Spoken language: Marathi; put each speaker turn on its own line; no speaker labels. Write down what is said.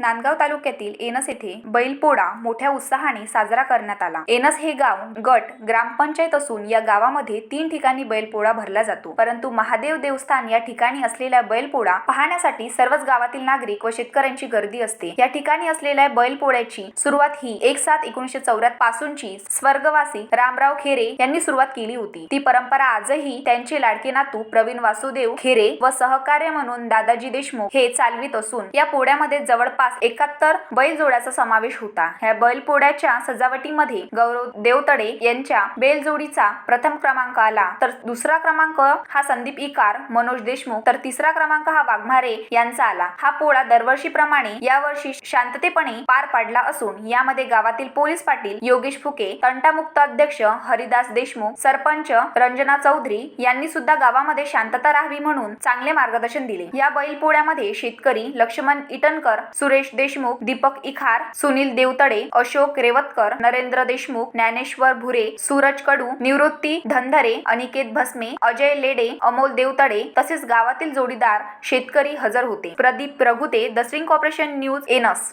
नांदगाव तालुक्यातील एनस येथे बैलपोळा मोठ्या उत्साहाने साजरा करण्यात आला. एनस हे गाव गट ग्रामपंचायत असून या गावामध्ये तीन ठिकाणी बैलपोळा भरला जातो. परंतु महादेव देवस्थान या ठिकाणी असलेला बैलपोळा पाहण्यासाठी सर्वच गावातील नागरिक व शेतकऱ्यांची गर्दी असते. या ठिकाणी असलेल्या बैलपोळ्याची सुरुवात ही एक सात एकोणीशे चौऱ्याहत्तर पासूनची स्वर्गवासी रामराव खेरे यांनी सुरुवात केली होती. ती परंपरा आजही त्यांचे लाडके नातू प्रवीण वासुदेव खेरे व सहकार्य म्हणून दादाजी देशमुख हे चालवित असून या पोळ्यामध्ये जवळपास एकाहत्तर बैलजोड्याचा समावेश होता. ह्या बैलपोळ्याच्या सजावटीमध्ये गौरव देवतडे यांच्या बैलजोडीचा प्रथम क्रमांक आला. तर दुसरा क्रमांक हा संदीप इकार मनोज देशमुख. तर तिसरा क्रमांक हा वाघमारे यांचा आला. हा पोळा दरवर्षीप्रमाणे यावर्षी शांततेपणे पार पाडला असून यामध्ये गावातील पोलीस पाटील योगेश फुके तंटामुक्त अध्यक्ष हरिदास देशमुख सरपंच रंजना चौधरी यांनी सुद्धा गावामध्ये शांतता राहावी म्हणून चांगले मार्गदर्शन दिले. या बैलपोळ्यामध्ये शेतकरी लक्ष्मण इटनकर सुरेश देशमुख दीपक इखार सुनील देवतडे अशोक रेवतकर नरेंद्र देशमुख ज्ञानेश्वर भुरे सूरज कडू निवृत्ती धनधरे अनिकेत भस्मे अजय लेडे अमोल देवतडे तसेच गावातील जोडीदार शेतकरी हजर होते. Pradeep Prabhute the corporation news एनस